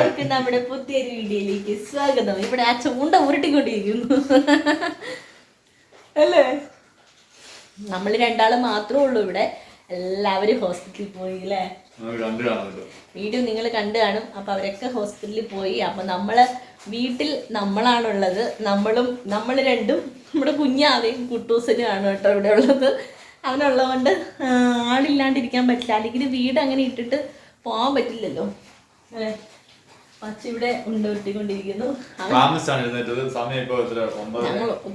എല്ലാവർക്കും നമ്മുടെ പുതിയൊരു വീഡിയോയിലേക്ക് സ്വാഗതം. ഇവിടെ ആ ചൂണ്ട ഉരുട്ടിക്കൊണ്ടിരിക്കുന്നു. അല്ലേ? നമ്മൾ രണ്ടാൾ മാത്രമേ ഉള്ളൂ ഇവിടെ. എല്ലാവരും ഹോസ്പിറ്റലിൽ പോയി അല്ലേ? വീഡിയോ നിങ്ങൾ കണ്ടു കാണും. അപ്പൊ അവരൊക്കെ ഹോസ്പിറ്റലിൽ പോയി. അപ്പൊ നമ്മൾ വീട്ടിൽ നമ്മളാണുള്ളത്. നമ്മളും നമ്മൾ രണ്ടും നമ്മുടെ കുഞ്ഞാവയും കുട്ടൂസനും ആണ് കേട്ടോ ഇവിടെ ഉള്ളത്. അവനുള്ളതുകൊണ്ട് ആളില്ലാണ്ടിരിക്കാൻ പറ്റില്ല. അല്ലെങ്കിൽ വീട് അങ്ങനെ ഇട്ടിട്ട് പോകാൻ പറ്റില്ലല്ലോ. ഇവിടെ ഉണ്ടൊട്ടിക്കൊണ്ടിരിക്കുന്നു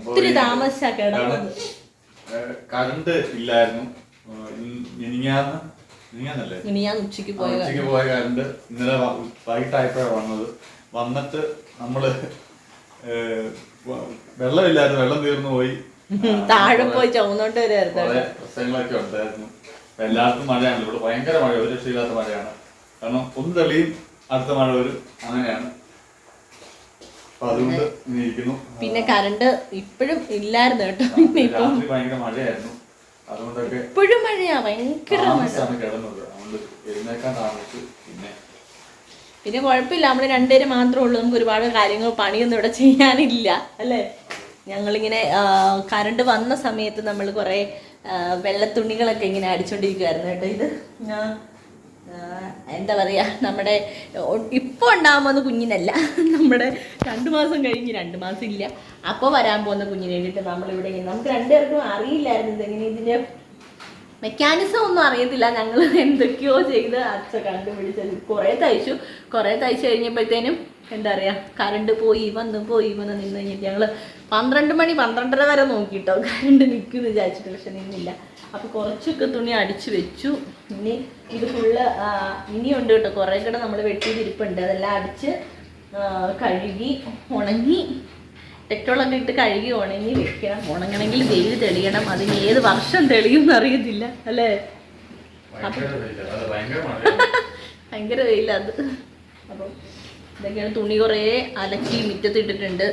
ഒത്തിരി താമസിച്ചാ കിടന്നത്. കറണ്ട് ഇല്ലായിരുന്നു. ഏഹ് ഉച്ചയ്ക്ക് പോയ കറണ്ട് ഇന്നലെ വൈകിട്ടായപ്പോഴാണ് വന്നത്. വന്നിട്ട് നമ്മൾ വെള്ളമില്ലായിരുന്നു. വെള്ളം തീർന്നു പോയി. താഴെ പോയി ചോന്നോണ്ട് വരായിരുന്നു. പ്രശ്നങ്ങളൊക്കെ ഉണ്ടായിരുന്നു. എല്ലാവർക്കും മഴയാണ്. ഇവിടെ ഭയങ്കര മഴ ഒരു രക്ഷയില്ലാത്ത മഴയാണ്. കാരണം ഒന്ന് തെളിയും അടുത്ത മഴ വരും. അങ്ങനെയാണ്. അപ്പൊ അതുകൊണ്ട് ഇങ്ങനെ ഇരിക്കുന്നു. പിന്നെ കറണ്ട് ഇപ്പോഴും ഇല്ലായിരുന്നു കേട്ടോ. പിന്നെ ഇപ്പം രാത്രി ഭയങ്കര മഴയായിരുന്നു. അതുകൊണ്ടൊക്കെ ഇപ്പോഴും മഴയാ ഭയങ്കര മഴ. താമസിച്ചാണ് കിടന്നത്. അതുകൊണ്ട് എഴുന്നേക്കാൻ താമസിച്ചു. പിന്നെ പിന്നെ കുഴപ്പമില്ല. നമ്മൾ രണ്ടുപേരും മാത്രമേ ഉള്ളൂ. നമുക്ക് ഒരുപാട് കാര്യങ്ങൾ പണിയൊന്നും ഇവിടെ ചെയ്യാനില്ല. അല്ലേ? ഞങ്ങളിങ്ങനെ കറണ്ട് വന്ന സമയത്ത് നമ്മൾ കുറേ വെള്ളത്തുണികളൊക്കെ ഇങ്ങനെ അടിച്ചോണ്ടിരിക്കുവായിരുന്നു കേട്ടോ ഇത്. ആ, എന്താ പറയുക നമ്മുടെ ഇപ്പോൾ ഉണ്ടാകാൻ കുഞ്ഞിനല്ല. നമ്മുടെ രണ്ട് മാസം കഴിഞ്ഞ് രണ്ട് മാസം ഇല്ല. അപ്പോൾ വരാൻ പോകുന്ന കുഞ്ഞിനെ വേണ്ടിയിട്ട് നമ്മളിവിടെ നമുക്ക് രണ്ടുപേർക്കും അറിയില്ലായിരുന്നു ഇതെങ്ങനെ ഇതിന്റെ മെക്കാനിസം ഒന്നും അറിയത്തില്ല. ഞങ്ങൾ എന്തൊക്കെയോ ചെയ്ത് അച്ഛ കണ്ടുപിടിച്ചത് കുറേ തയ്ച്ചു. കുറേ തയ്ച്ചു കഴിഞ്ഞപ്പോഴത്തേനും എന്താ പറയുക കറണ്ട് പോയി വന്നു പോയി വന്ന് നിന്ന് കഴിഞ്ഞിട്ട് ഞങ്ങൾ പന്ത്രണ്ട് മണി പന്ത്രണ്ടര വരെ നോക്കിട്ടോ. കറണ്ട് നിൽക്കുമെന്ന് വിചാരിച്ചിട്ട് പക്ഷെ നിന്നില്ല. അപ്പോൾ കുറച്ചൊക്കെ തുണി അടിച്ചു വെച്ചു. ഇനി ഇത് ഫുള്ള് ഇനിയുണ്ട് കേട്ടോ. കുറേ കൂടെ നമ്മൾ വെട്ടിയിരിപ്പുണ്ട് അതെല്ലാം അടിച്ച് കഴുകി ഉണങ്ങി. ടെക്ടോളൊക്കെ ഇട്ട് കഴുകി ഉണങ്ങി വെക്കണം. ഉണങ്ങണമെങ്കിൽ വെയിൽ തെളിയണം. അതിന് ഏത് വർഷം തെളിയും അറിയത്തില്ല അല്ലേ? ഭയങ്കര വെയിൽ. അത് അപ്പം ഇതൊക്കെയാണ് തുണി കുറേ അലക്കി മുറ്റത്ത് ഇട്ടിട്ടുണ്ട്.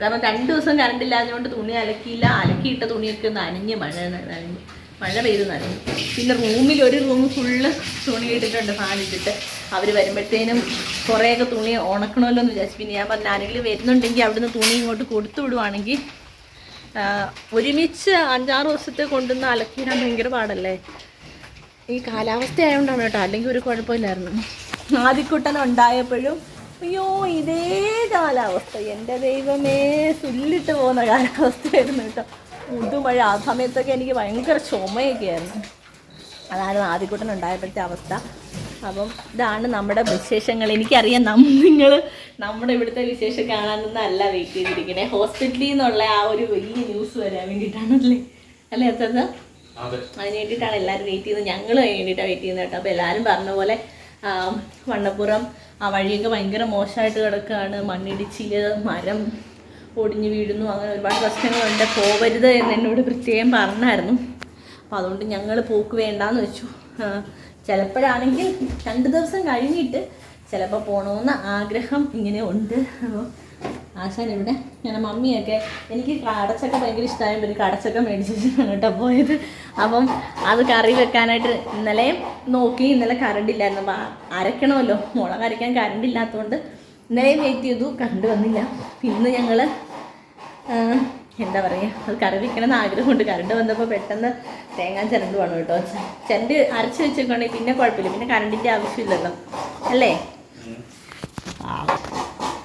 കാരണം രണ്ട് ദിവസം കറണ്ട് ഇല്ലാഞ്ഞുകൊണ്ട് തുണി അലക്കിയില്ല. അലക്കിയിട്ട തുണിയൊക്കെ നനഞ്ഞ് മഴ നനഞ്ഞ്. മഴ പെയ്ത് പിന്നെ റൂമിൽ ഒരു റൂം ഫുള്ള് തുണി ഇട്ടിട്ടുണ്ട് ഫാൻ ഇട്ടിട്ട്. അവർ വരുമ്പോഴത്തേനും കുറേയൊക്കെ തുണി ഉണക്കണമല്ലോ എന്ന് വിചാരിച്ചു. പിന്നെ ഞാൻ പറഞ്ഞ ആരെങ്കിലും വരുന്നുണ്ടെങ്കിൽ അവിടുന്ന് തുണി ഇങ്ങോട്ട് കൊടുത്തു വിടുവാണെങ്കിൽ ഒരുമിച്ച് അഞ്ചാറ് ദിവസത്തെ കൊണ്ടുവന്ന് അലക്കിയിടാൻ ഭയങ്കര പാടല്ലേ? ഈ കാലാവസ്ഥ ആയതുകൊണ്ടാണ് കേട്ടോ. അല്ലെങ്കിൽ ഒരു കുഴപ്പമില്ലായിരുന്നു. ആദ്യക്കുട്ടൻ ഉണ്ടായപ്പോഴും അയ്യോ ഇതേ കാലാവസ്ഥ. എന്റെ ദൈവമേ സുല്ലിട്ട് പോകുന്ന കാലാവസ്ഥയായിരുന്നു കേട്ടോ. മുതുമഴ ആ സമയത്തൊക്കെ എനിക്ക് ഭയങ്കര ചുമയൊക്കെ ആയിരുന്നു അതാണ് ആദ്യക്കൂട്ടൻ ഉണ്ടായപ്പോഴത്തെ അവസ്ഥ. അപ്പം ഇതാണ് നമ്മുടെ വിശേഷങ്ങൾ. എനിക്കറിയാം നം നിങ്ങൾ നമ്മുടെ ഇവിടുത്തെ വിശേഷം കാണാനൊന്നല്ല വെയിറ്റ് ചെയ്തിരിക്കണേ. ഹോസ്പിറ്റലിൽ നിന്നുള്ള ആ ഒരു വലിയ ന്യൂസ് വരാൻ വേണ്ടിയിട്ടാണല്ലേ? അല്ലേ അത്തത്? അതെ. അതിന് വേണ്ടിയിട്ടാണ് എല്ലാവരും വെയിറ്റ് ചെയ്യുന്നത്. ഞങ്ങൾ അതിന് വേണ്ടിയിട്ടാണ് വെയിറ്റ് ചെയ്യുന്നത് കേട്ടോ. അപ്പോൾ എല്ലാവരും പറഞ്ഞ പോലെ വണ്ണപ്പുറം ആ വഴിയൊക്കെ ഭയങ്കര മോശമായിട്ട് കിടക്കുകയാണ് മണ്ണിടിച്ചിൽ മരം ഒടിഞ്ഞു വീഴുന്നു. അങ്ങനെ ഒരുപാട് പ്രശ്നങ്ങളുണ്ട്. പോവരുത് എന്ന് എന്നോട് പ്രത്യേകം പറഞ്ഞായിരുന്നു. അപ്പോൾ അതുകൊണ്ട് ഞങ്ങൾ പോക്ക് വേണ്ടാന്ന് വെച്ചു. ചിലപ്പോഴാണെങ്കിൽ രണ്ട് ദിവസം കഴിഞ്ഞിട്ട് ചിലപ്പോൾ പോകണമെന്ന് ആഗ്രഹം ഇങ്ങനെ ഉണ്ട്. ആശാൻ ഇവിടെ. ഞാൻ മമ്മിയൊക്കെ എനിക്ക് കടച്ചക്ക ഭയങ്കര ഇഷ്ടമായപ്പോൾ ഒരു കടച്ചക്ക മേടിച്ചിട്ടാണ് കേട്ടോ പോയത്. അപ്പം അത് കറി വെക്കാനായിട്ട് ഇന്നലെ നോക്കി ഇന്നലെ കറണ്ട് ഇല്ലായിരുന്നു. അപ്പം അരക്കണമല്ലോ മുളക് അരയ്ക്കാൻ കറണ്ട് ഇല്ലാത്തതുകൊണ്ട് ഇന്നലെയും വെയിറ്റ് ചെയ്തു കണ്ടു വന്നില്ല. ഇന്ന് ഞങ്ങൾ എന്താ പറയുക അത് കറി വെക്കണമെന്ന് ആഗ്രഹമുണ്ട്. കറണ്ട് വന്നപ്പോൾ പെട്ടെന്ന് തേങ്ങ ചിരണ്ട് വേണം കേട്ടോ. ചിരണ്ട് അരച്ച് വെച്ചിട്ടുണ്ടെങ്കിൽ പിന്നെ കുഴപ്പമില്ല. പിന്നെ കറണ്ടിന്റെ ആവശ്യമില്ലല്ലോ. അല്ലേ?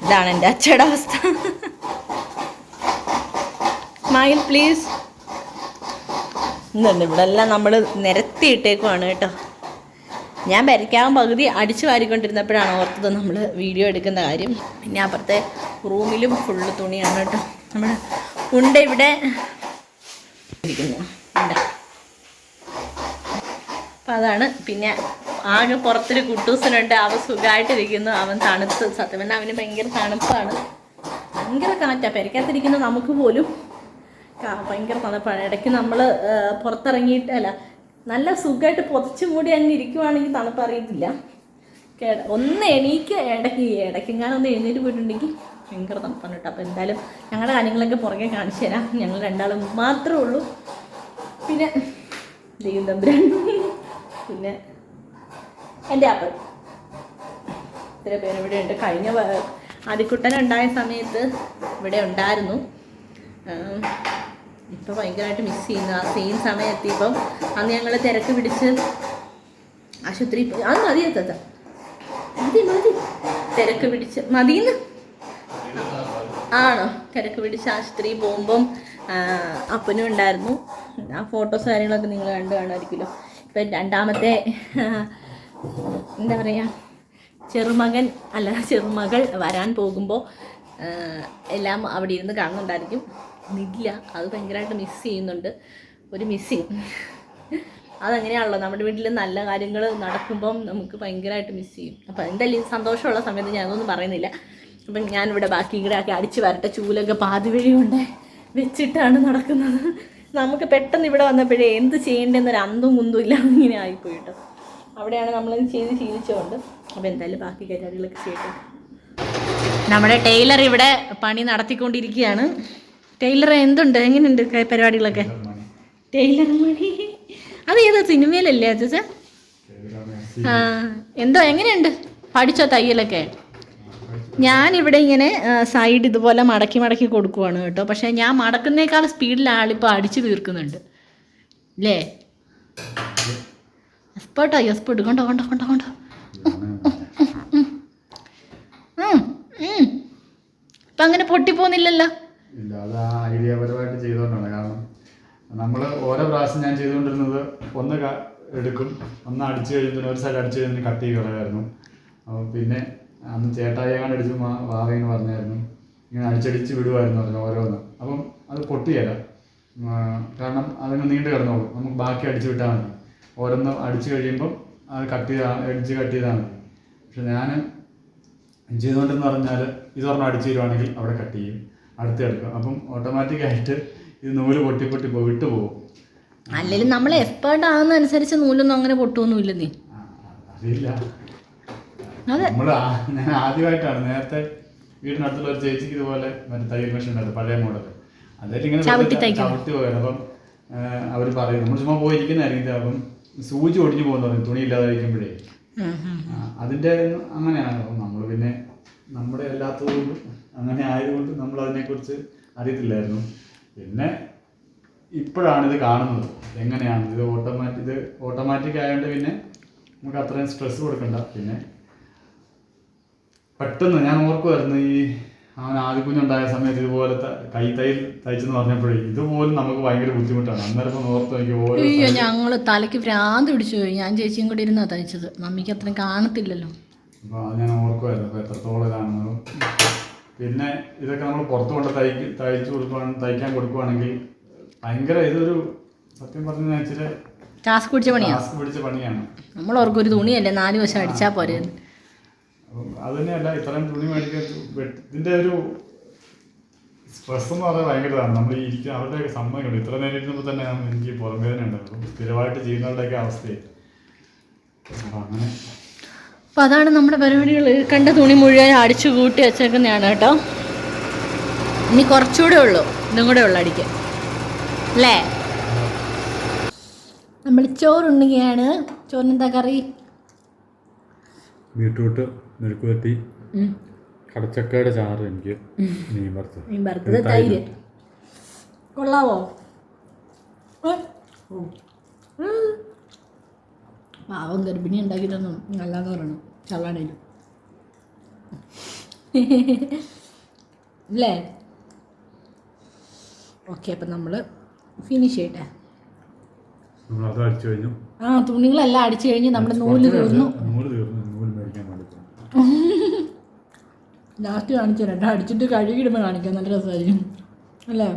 ഇതാണ് എന്റെ അച്ഛയുടെ അവസ്ഥ. സ്മൈൽ പ്ലീസ് ഇന്നുണ്ട് ഇവിടെ എല്ലാം നമ്മൾ നിരത്തിയിട്ടേക്കുവാണ് കേട്ടോ. ഞാൻ വരയ്ക്കാൻ പകുതി അടിച്ചു വാരിക്കൊണ്ടിരുന്നപ്പോഴാണ് ഓർത്തത് നമ്മൾ വീഡിയോ എടുക്കുന്ന കാര്യം. പിന്നെ അപ്പുറത്തെ റൂമിലും ഫുള്ള് തുണിയാണ് കേട്ടോ. നമ്മൾ ഉണ്ട് ഇവിടെ. ഇരിക്കുന്നു. അപ്പം അതാണ്. പിന്നെ ആകെ പുറത്തൊരു കുട്ടൂസനുണ്ട്. അവൻ സുഖമായിട്ടിരിക്കുന്നു അവൻ തണുത്ത്. സത്യം പറഞ്ഞാൽ അവന് ഭയങ്കര തണുപ്പാണ്. ഭയങ്കര കാറ്റാണ് പെരക്കകത്തിരിക്കുന്ന നമുക്ക് പോലും ഭയങ്കര തണുപ്പാണ്. ഇടയ്ക്ക് നമ്മൾ പുറത്തിറങ്ങിയിട്ട് അല്ല നല്ല സുഖമായിട്ട് പൊതിച്ചു മൂടി അങ്ങ് ഇരിക്കുവാണെങ്കിൽ തണുപ്പ് അറിയത്തില്ല. കേട- ഒന്ന് എണീക്ക് ഇടയ്ക്ക് ഇടയ്ക്കെങ്ങാനും ഒന്ന് എഴുന്നേറ്റ് പോയിട്ടുണ്ടെങ്കിൽ ഭയങ്കര തണുപ്പാണ് കേട്ടോ. അപ്പോൾ എന്തായാലും ഞങ്ങളുടെ കാര്യങ്ങളൊക്കെ പുറകെ കാണിച്ചു തരാം. ഞങ്ങൾ രണ്ടാളും മാത്രമേ ഉള്ളൂ. പിന്നെ ദൈവം തമ്പുരാൻ പിന്നെ എന്റെ അപ്പൻ. ഇത്ര പേര് ഇവിടെ ഉണ്ട്. കഴിഞ്ഞ ആദ്യക്കുട്ടനുണ്ടായ സമയത്ത് ഇവിടെ ഉണ്ടായിരുന്നു. ഇപ്പം ഭയങ്കരമായിട്ട് മിസ് ചെയ്യുന്നു. ആ സെയിം സമയത്ത് ഇപ്പം അന്ന് ഞങ്ങൾ തിരക്ക് പിടിച്ച് ആശുപത്രി അത് മതി എത്ത മതി മതി. തിരക്ക് പിടിച്ച് മതിന്ന്. ആണോ? തിരക്ക് പിടിച്ച് ആശുപത്രി പോകുമ്പം അപ്പനും ഉണ്ടായിരുന്നു. ആ ഫോട്ടോസ് കാര്യങ്ങളൊക്കെ നിങ്ങൾ കണ്ടു കാണുമായിരിക്കുമല്ലോ. ഇപ്പം രണ്ടാമത്തെ എന്താ പറയുക ചെറുമകൻ അല്ല ചെറുമകൾ വരാൻ പോകുമ്പോൾ എല്ലാം അവിടെ ഇരുന്ന് കാണുന്നുണ്ടായിരിക്കും. ഇല്ല അത് ഭയങ്കരമായിട്ട് മിസ് ചെയ്യുന്നുണ്ട്. ഒരു മിസ്സിങ് അതങ്ങനെയാണല്ലോ? നമ്മുടെ വീട്ടിൽ നല്ല കാര്യങ്ങൾ നടക്കുമ്പം നമുക്ക് ഭയങ്കരമായിട്ട് മിസ് ചെയ്യും. അപ്പം എന്തായാലും സന്തോഷമുള്ള സമയത്ത് ഞാൻ ഞാനൊന്നും പറയുന്നില്ല. അപ്പം ഞാനിവിടെ ബാക്കി ഇവിടെ ഒക്കെ അടിച്ച് വരട്ടെ. ചൂലൊക്കെ പാതി വഴി കൊണ്ട് വെച്ചിട്ടാണ് നടക്കുന്നത്. നമുക്ക് പെട്ടെന്ന് ഇവിടെ വന്നപ്പോഴേ എന്ത് ചെയ്യേണ്ടെന്നൊരു അന്തും കുന്തും ഇല്ല ഇങ്ങനെ ആയിപ്പോയി കേട്ടോ അവിടെയാണ് നമ്മൾ ചെയ്ത് ശീലിച്ചുകൊണ്ട് അപ്പോൾ എന്തായാലും ബാക്കി കാര്യങ്ങളൊക്കെ ചെയ്യട്ടെ. നമ്മുടെ ടൈലർ ഇവിടെ പണി നടത്തിക്കൊണ്ടിരിക്കുകയാണ്. ടൈലർ എന്തുണ്ട്? എങ്ങനെയുണ്ട് പരിപാടികളൊക്കെ? ടൈലർ മണി അത് ഏത് സിനിമയിലല്ലേ അച്ചാ ആ എന്തോ എങ്ങനെയുണ്ട്? പഠിച്ചോ തയ്യലൊക്കെ? ഞാനിവിടെ ഇങ്ങനെ സൈഡ് ഇതുപോലെ മടക്കി മടക്കി കൊടുക്കുവാണ് കേട്ടോ. പക്ഷേ ഞാൻ മടക്കുന്നേക്കാൾ സ്പീഡിൽ ആളിപ്പോൾ അടിച്ചു തീർക്കുന്നുണ്ട്. അല്ലേ എസ്പോട്ടോ എസ്പോട്ട് കൊണ്ടോ കൊണ്ടോ കൊണ്ടോ കൊണ്ടോ. ഇപ്പം അങ്ങനെ പൊട്ടിപ്പോന്നില്ലല്ലോ? ഐഡിയാപരമായിട്ട് ചെയ്തുകൊണ്ടാണ് കാരണം നമ്മൾ ഓരോ പ്രാവശ്യം ഞാൻ ചെയ്തുകൊണ്ടിരുന്നത് ഒന്ന് എടുക്കും. ഒന്ന് അടിച്ചു കഴിയുമ്പോൾ ഒരു സൈഡ് അടിച്ചു കഴിഞ്ഞ് കട്ട് ചെയ്ത് കളയായിരുന്നു. പിന്നെ അന്ന് ചേട്ടായിയാണ് അടിച്ച് വാവയെന്ന് പറഞ്ഞായിരുന്നു. ഇങ്ങനെ അടിച്ചടിച്ച് വിടുമായിരുന്നു പറഞ്ഞു ഓരോന്ന്. അപ്പം അത് പൊട്ടിയല്ല കാരണം അതിന് നീണ്ടു കിടന്നോളൂ. നമുക്ക് ബാക്കി അടിച്ചു വിട്ടാൽ മതി. ഓരോന്ന് അടിച്ചു കഴിയുമ്പം അത് കട്ട് ചെയ്താൽ എഡ്ജ് കട്ട് ചെയ്താൽ മതി. പക്ഷെ ഞാൻ ചെയ്തുകൊണ്ടെന്ന് പറഞ്ഞാൽ ഇതൊരെണ്ണം അടിച്ചു തരുവാണെങ്കിൽ അവിടെ കട്ട് ചെയ്യും. അടുത്ത് എടുക്കും അപ്പം ഓട്ടോമാറ്റിക്കായിട്ട് ഇത് നൂൽ പൊട്ടി പൊട്ടി വിട്ടു പോകും. അല്ലെങ്കിൽ നമ്മൾ എക്സ്പേർട്ട് ആകുന്നതനുസരിച്ച് നൂലൊന്നും അങ്ങനെ പൊട്ടുമൊന്നും നീ ആ, അറിയില്ല അതെ. നമ്മൾ ഞാൻ ആദ്യമായിട്ടാണ് നേരത്തെ വീടിനടുത്തുള്ള ഒരു ചേച്ചിക്ക് ഇതുപോലെ മറ്റേ തയ്യൽ മെഷീൻ ഉണ്ടായിരുന്നു പഴയ മോഡൽ അതായത് ഇങ്ങനെ ചവിട്ടി പോയത് അപ്പം അവർ പറയും നമ്മൾ ചുമ്മാ പോയിരിക്കുന്നതായിരിക്കും അപ്പം സൂചി ഒടിഞ്ഞു പോകുന്നു പറയും തുണി ഇല്ലാതായിരിക്കുമ്പോഴേ. അതിന്റെ അങ്ങനെയാണ്. നമ്മൾ പിന്നെ നമ്മുടെ അല്ലാത്തതുകൊണ്ട് അങ്ങനെ ആയതുകൊണ്ട് നമ്മൾ അതിനെക്കുറിച്ച് അറിയത്തില്ലായിരുന്നു. പിന്നെ ഇപ്പോഴാണ് ഇത് കാണുന്നത്. എങ്ങനെയാണ്? ഇത് ഓട്ടോമാറ്റിക് ഇത് ഓട്ടോമാറ്റിക് ആയതുകൊണ്ട് പിന്നെ നമുക്ക് അത്രയും സ്ട്രെസ് കൊടുക്കണ്ട. പിന്നെ പെട്ടെന്ന് ഞാൻ ഓർക്കുമായിരുന്നു ഈ അവൻ ആദ്യക്കുഞ്ഞുണ്ടായ സമയത്ത് ഇതുപോലത്തെ കൈ തയ്യൽ തയ്ച്ചെന്ന് പറഞ്ഞപ്പോഴേ ഇതുപോലും നമുക്ക് ഭയങ്കര ബുദ്ധിമുട്ടാണ്. അന്നേരം ഓർത്ത് അയ്യോ ഞങ്ങൾ തലയ്ക്ക് ഭ്രാന്ത് പിടിച്ചു പോയി. ഞാൻ ചേച്ചിയും കൂടി ഇരുന്നാ തയ്ച്ചത്. മമ്മിക്ക് അത്രയും കാണത്തില്ലല്ലോ. അപ്പോൾ അത് ഞാൻ ഓർക്കുമായിരുന്നു അപ്പോൾ എത്രത്തോളം ഇതാണെന്ന്. പിന്നെ ഇതൊക്കെ നമ്മൾ പുറത്ത് കൊണ്ട് തയ്ക്ക് തയ്ച്ചു കൊടുക്കുകയാണെങ്കിൽ തയ്ക്കാൻ കൊടുക്കുകയാണെങ്കിൽ ഭയങ്കര ഇതൊരു സത്യം പറഞ്ഞു വെച്ചാൽ ടാസ്ക് പിടിച്ച പണിയാണ് ടാസ്ക് പിടിച്ച പണിയാണ്. നമ്മൾ ഓർക്കും ഒരു തുണിയല്ലേ നാല് വശം അടിച്ചാൽ പോരെ. അത് തന്നെയല്ല ഇത്രയും തുണി മേടിക്കാൻ ഇതിന്റെ ഇതിന്റെ ഒരു സ്ട്രെസ് എന്ന് പറഞ്ഞാൽ ഭയങ്കര ഇതാണ്. നമ്മൾ ഇരിക്കുന്ന അവരുടെയൊക്കെ സമ്മതിക്കുന്നുണ്ട് ഇത്ര നേരം ഇരുന്നപ്പോൾ തന്നെ എനിക്ക് പുറംവേദന ഉണ്ടായിരുന്നു. അപ്പം സ്ഥിരമായിട്ട് ചെയ്യുന്നവരുടെയൊക്കെ അവസ്ഥയെ. അങ്ങനെ അപ്പം അതാണ് നമ്മുടെ പരിപാടികൾ കണ്ട തുണി മുഴുവൻ അടിച്ചു കൂട്ടി വെച്ചേക്കുന്നതാണ് കേട്ടോ. ഇനി കുറച്ചുകൂടെ ഉള്ളൂ. ഇതും കൂടെ ഉള്ളു അടിക്കാൻ. അല്ലേ? നമ്മൾ ചോറുണ്ണുകയാണ്. ചോറിനെന്താ കറി? ബീട്രൂട്ട് മെഴുക്കുവരട്ടി. കടച്ചക്കയുടെ ചാറ് എനിക്ക് മീൻ വറുത്തത്. മീൻ വറുത്തത്. തൈര്. കൊള്ളാവോ. പാവം ഗർഭിണി ഉണ്ടാക്കിയിട്ടൊന്നും നല്ലതെന്ന് പറയണം. ചള്ളാണേലും അല്ലേ ഓക്കെ അപ്പം നമ്മൾ ഫിനിഷ് ചെയ്യട്ടെ. ആ തുണികളെല്ലാം അടിച്ചു കഴിഞ്ഞ് നമ്മുടെ നൂൽ തീർന്നു. ലാസ്റ്റ് കാണിച്ചു? രണ്ടാം അടിച്ചിട്ട് കഴുകിയിടുമ്പോൾ കാണിക്കാം. നല്ല രസമായിരിക്കും. അല്ലേ?